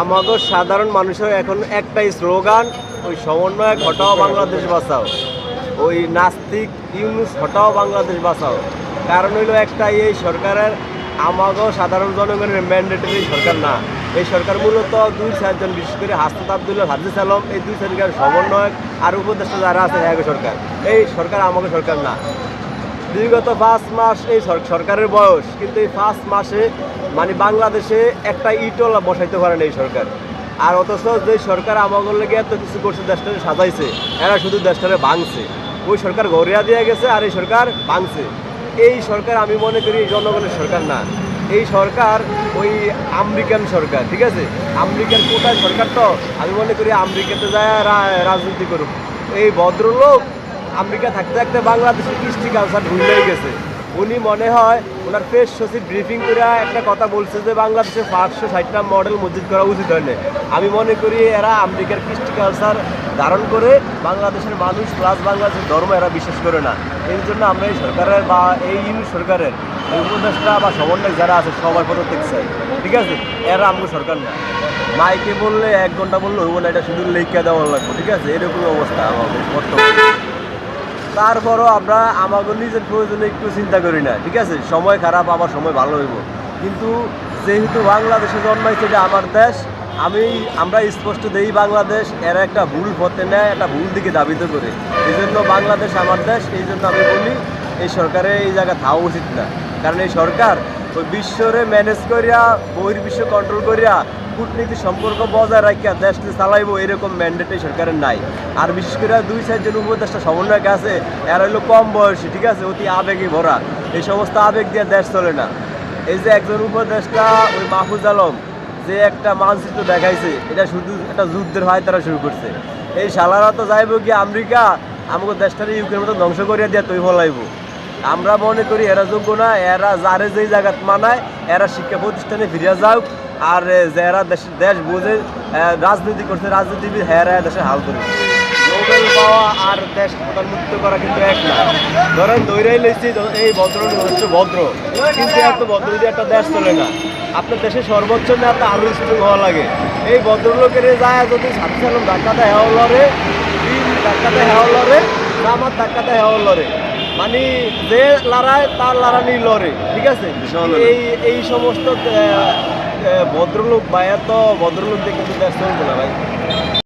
আমাদের সাধারণ মানুষের এখন একটাই স্লোগান, ওই সমন্বয় ঘটাও বাংলাদেশ বাঁচাও। ওই নাস্তিক ইউনুস হটাও বাংলাদেশ বাঁচাও। কারণ হইল একটাই, এই সরকারের আমাগো সাধারণ জনগণের ম্যান্ডেটরি সরকার না। এই সরকার মূলত দুই চারজন, বিশেষ করে হাসনাত আবদুল্লাহ হাজিজ আলম এই দুই চারজন সমন্বয়ক আর উপদেষ্টা যারা আছে এক সরকার। এই সরকার আমাকে সরকার না। বিগত পাঁচ মাস, এই সরকারের বয়স, কিন্তু এই পাঁচ মাসে মানে বাংলাদেশে একটা ইটল বসাইতে পারে না এই সরকার। আর অথচ যে সরকার আমাদের লেগে এত কিছু করছে দেশটাকে সাজাইছে। এরা শুধু দেশটারে ভাঙছে। ওই সরকার গড়িয়া দিয়ে গেছে আর এই সরকার ভাঙছে। এই সরকার আমি মনে করি এই জনগণের সরকার না। এই সরকার ওই আমেরিকান সরকার, ঠিক আছে? আমেরিকার কোটায় সরকার তো। আমি মনে করি আমেরিকাতে যায় রাজনীতি করুক। এই ভদ্রলোক আমেরিকা থাকতে থাকতে বাংলাদেশের কৃষ্টি কালচার ভুলেই গেছে। উনি মনে হয় ওনার ফেস সচিব ব্রিফিং করে একটা কথা বলছে যে বাংলাদেশে পাঁচশো ষাটটা মডেল মসজিদ করা উচিত হয়নি আমি মনে করি এরা আমেরিকার কৃষ্টি কালচার ধারণ করে বাংলাদেশের মানুষ প্লাস বাংলাদেশের ধর্ম এরা বিশ্বাস করে না। এই জন্য আমরা এই সরকারের বা এই ইউনিট সরকারের উপদেষ্টা বা সমন্বয় যারা আছে সবার পদত্যাগ চাই। ঠিক আছে? এরা আমগো সরকার না। মাইকে বললে এক ঘণ্টা বললে হইব না, এটা শুধু লেখা দেওয়া লাগবে। ঠিক আছে? এরকম অবস্থা আমাদের বর্তমানে। তারপরও আমরা আমাদের নিজের প্রয়োজনে একটু চিন্তা করি না, ঠিক আছে? সময় খারাপ, আবার সময় ভালো হইব। কিন্তু যেহেতু বাংলাদেশে জন্মাইছে এটা আমার দেশ, আমি, আমরা স্পষ্ট দেই বাংলাদেশ, এরা একটা ভুল পথে নেয়, একটা ভুল দিকে দাবিত করে। এই জন্য বাংলাদেশ আমার দেশ, এই জন্য আমি বলি, এই সরকারের এই জায়গা থাওয়া উচিত না। কারণ এই সরকার ওই বিশ্বরে ম্যানেজ করিয়া, বহির্বিশ্ব কন্ট্রোল করিয়া কূটনীতি সম্পর্ক বজায় রাখিয়া দেশকে চালাইবো এরকম ম্যান্ডেট সরকারের নাই। আর বিশেষ করে দুই চারজন উপদেষ্টা সমন্বয়ক আছে, এরা হলো কম বয়সী, ঠিক আছে? অতি আবেগে ভরা। এই সমস্ত আবেগ দিয়ে দেশ চলে না। এই যে একজন উপদেষ্টা, ওই মাহফুজ আলম, যে একটা মানচিত্র দেখাইছে, এটা শুধু একটা যুদ্ধের হয় তারা শুরু করছে। এই শালারা তো যাইব কি আমেরিকা, আমাকে দেশটারে ইউক্রেন মতো ধ্বংস করিয়া দিয়ে তুই ফলাইবো আমরা মনে করি এরা যোগ্য না, এরা যারে যেই জায়গাত মানায়, এরা শিক্ষা প্রতিষ্ঠানে ফিরিয়া যাওক আর যারা দেশ দেশ বোঝে রাজনীতি করছে রাজনীতিবিদ হ্যাঁ দেশে হাল করে নোবেল পাওয়া আর দেশ প্রধানমন্ত্রী করা কিন্তু এক না। ধরেন দৈরাই লেছি এই ভদ্র হচ্ছে ভদ্র। কিন্তু এত ভদ্র যদি একটা দেশ চলে না আপনার দেশের সর্বোচ্চ নেতা আরও স্ট্রং হওয়া লাগে। এই ভদ্রলোকের যায় যদি ছাত্র সালাম ধাক্কাতে হেওয়া লড়ে তিন ধাক্কাতে হেওয়া লড়ে আমার ধাক্কাতে হেওয়া লড়ে। মানে যে লড়ায় তার লড়ানি লড়ে ঠিক আছে? এই এই সমস্ত ভদ্রলোক বা তো ভদ্রলোক দেখে চলবে না ভাই।